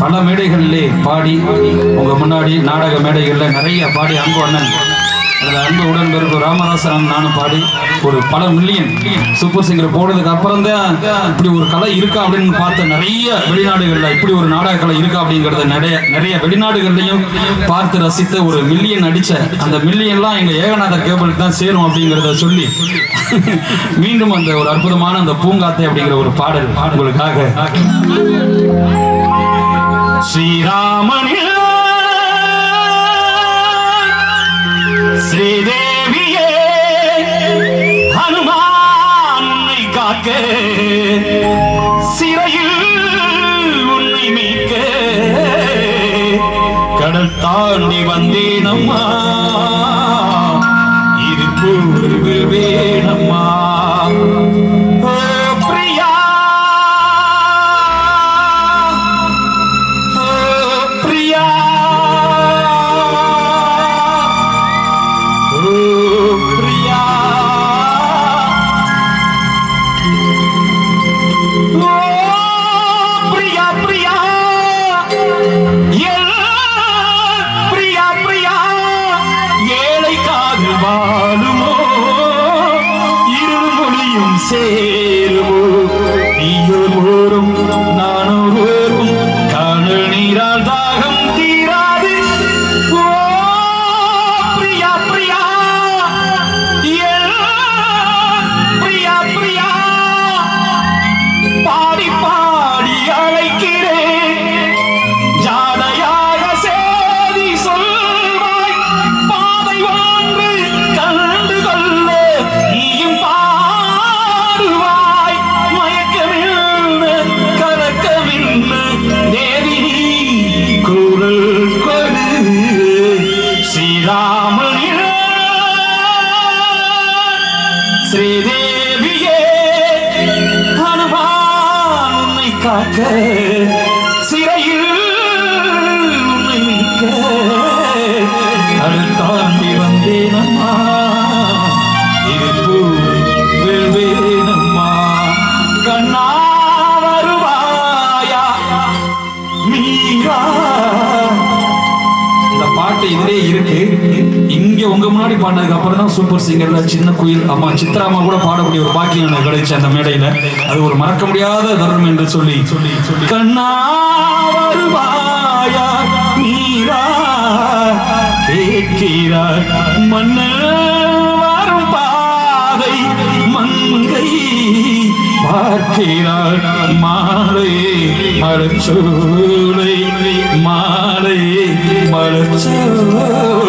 பல மேடைகளிலே பாடி உங்கள் முன்னாடி நாடக மேடைகளில் நிறைய பாடி அன்பு அண்ணன். அல்லது அன்பு உடன்பிறப்பு ராமதாசன் நானும் பாடி. ஒரு பல மில்லியன் சூப்பர் சிங்கர் போனதுக்கு அப்புறம் தான் இப்படி ஒரு கலை இருக்கா அப்படின்னு பார்த்த நிறைய வெளிநாடுகளில் இப்படி ஒரு நாடக கலை இருக்கா அப்படிங்கிறத நிறைய நிறைய வெளிநாடுகள்லையும் பார்த்து ரசித்த ஒரு மில்லியன் அடிச்ச அந்த மில்லியன்லாம் எங்கள் ஏகநாதர் கேபிளுக்கு தான் சேரும் அப்படிங்கிறத சொல்லி மீண்டும் அந்த ஒரு அற்புதமான அந்த பூங்காத்தை அப்படிங்கிற ஒரு பாடல் உங்களுக்காக. ஸ்ரீராமன் ஸ்ரீதேவியே ஹனுமான் உன்னை காக்க சிறையில் உன்னை மீட்க. கடல் தாண்டி வந்தேனம்மா இது வேணம்மா. காக்க சிறையில் உன்னை மீட்க அருள் தாண்டி வந்தேனம்மா. இருப்பு வெல்வேனம்மா கண்ணா வருவாயா? மீரா. இந்த பாட்டு இருக்கு. இங்க உங்க முன்னாடி பாடினதுக்கு அப்புறம் தான் சூப்பர் சிங்கர்ல சின்ன குயில் அம்மா சித்ரா அம்மா கூட பாடக்கூடிய ஒரு பாக்கியம் எனக்கு கிடைச்சு அந்த மேடையில. அது ஒரு மறக்க முடியாத தருணம் என்று சொல்லி. சொல்லி சொல்லி கண்ணா வருவாயா நீரா கேட்கிறார் மன்னர் வரும் பாதை மங்கை பார்க்கிறார் மாலை மலச்சூளை மாலை மலச்சோலை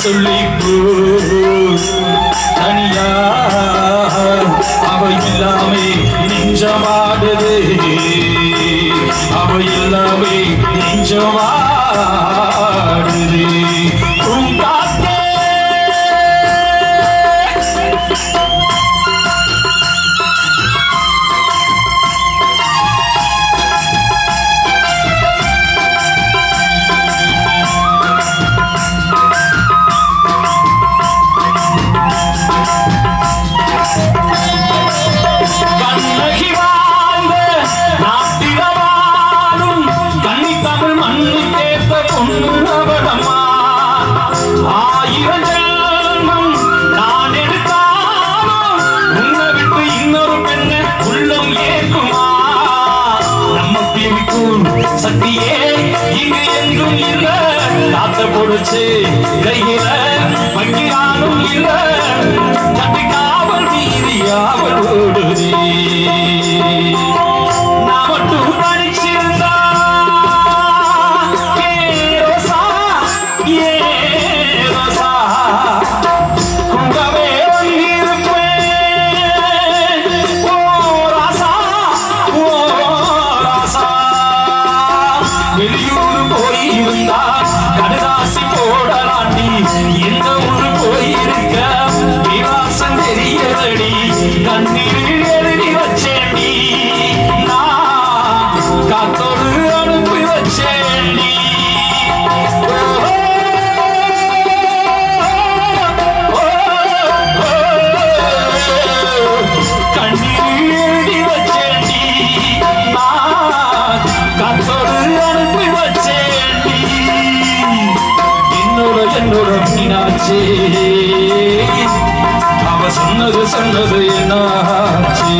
ஒண்ணு சொல்லி போ. தனியா அவ இல்லாமே நெஞ்சமாடுது அவ இல்லாமே நெஞ்சமாடுது சக்தியே இங்கு எங்கும் இல்ல. காத்த பொடிச்சு கையில வைக்கிறானும் இல்ல. கட்டி காவல் மீறி ஆவல் ஓடுதே என்னாச்சு அவ சொன்னது சொன்னது என்னாச்சு?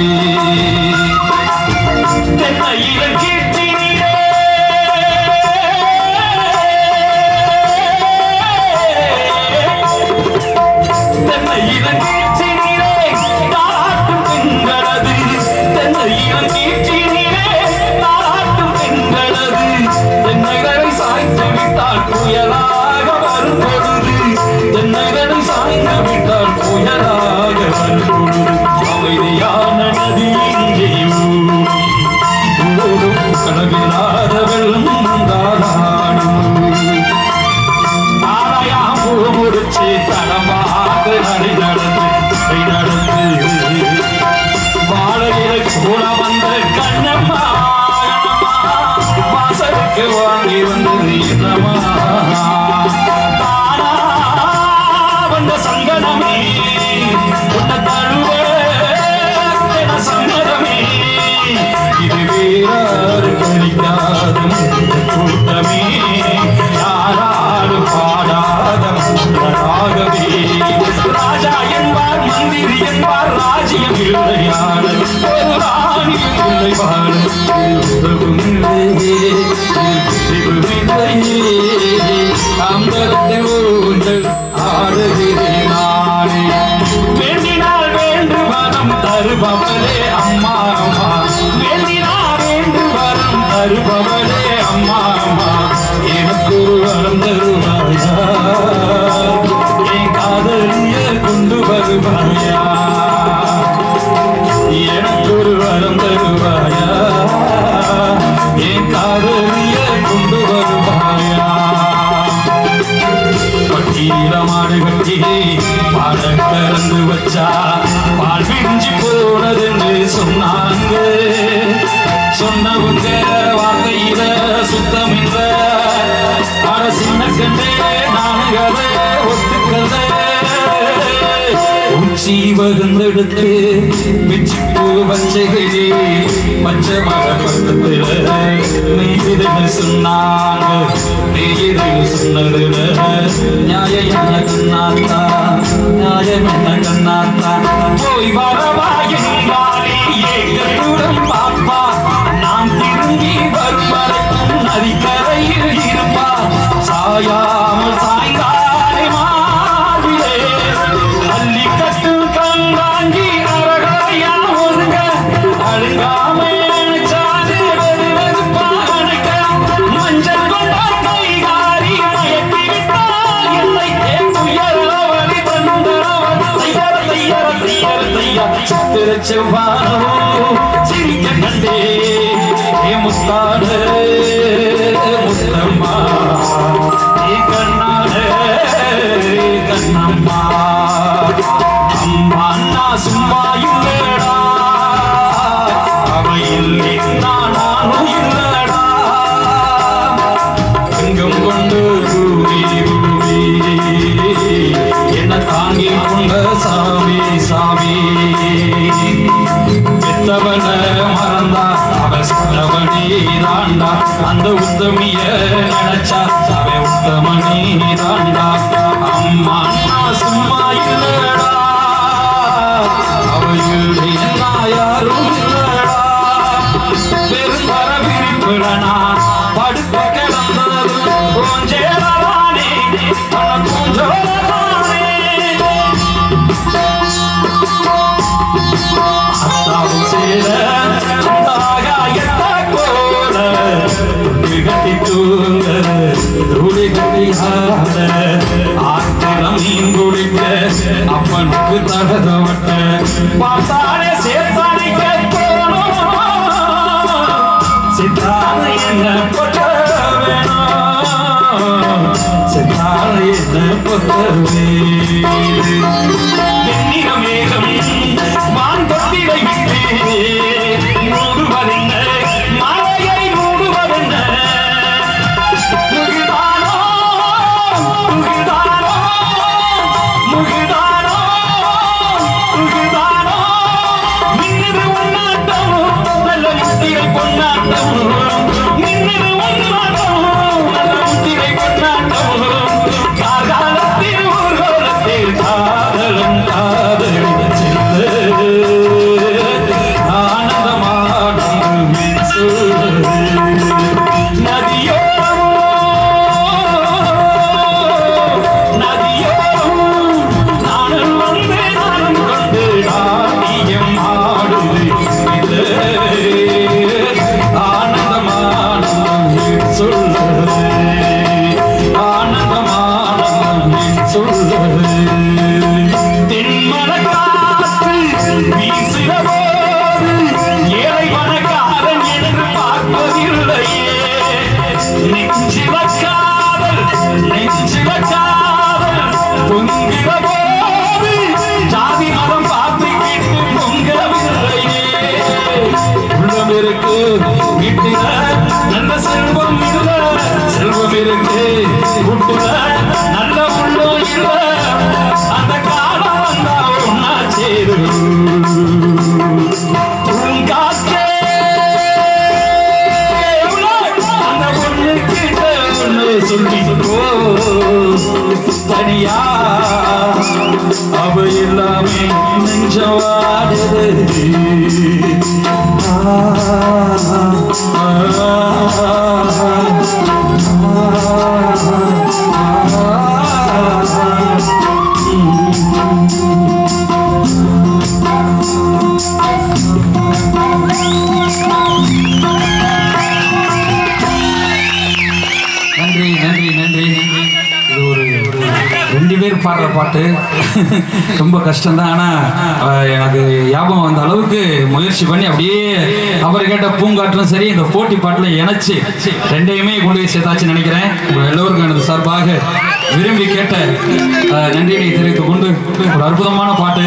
சீவகந்தெடுத்து மிச்சு வச்சைகளே மச்ச மரப்பக்கத்துல நீதிருன்னு சொன்னாங்க நீதிருன்னு சொன்னதுல நியாய என்ன கண்ணாத்தா நியாயம் என்ன கண்ணாத்தா. போய் வரவா என்றாலே ஏக தூரம் பாப்பா நான் திரும்பி வருவரை நதிக்கரை செவ்வானவோ சிரிக்க கண்டே ஏ முஸ்தாடு முஸ்தம்மா ஏ கண்ணாடு கண்ணம்மா அம்மா அண்ணா சும்மா இல்லடா அவையில் நானும் இல்லை. தாண்டா அந்த உத்தமிய நினைச்சா அவன் உத்தமனே தாண்டா அம்மா சும்மா இல்லடா. அவள் யாரும் இல்லடா. பெரும் பரபிரிப்புடனா சார்ந்த ஆத்திரம் நீங்குடிக்க அப்பனுக்கு தகதவட்ட பார்த்தாலே சேர்த்தானே சித்தான என்ன பொட்ட வேணும் சித்தான என்ன பொட்ட socorro அவ எல்லாமே நெஞ்சவாடுது ஆ பாடுற பாட்டு. ரொம்ப கஷ்டம்தான். ஆனா எனக்கு ஞாபகம் வந்த அளவுக்கு முயற்சி பண்ணி அப்படியே அவர் கேட்ட பூங்காட்டிலும் சரி இந்த போட்டி பாட்டில் இணைச்சு ரெண்டையுமே கொண்டு போய் சேர்த்தாச்சு நினைக்கிறேன். எல்லோருக்கும் எனது சார்பாக விரும்பி கேட்ட அஹ், நன்றியினை தெரிவித்துக் கொண்டு ஒரு அற்புதமான பாட்டு.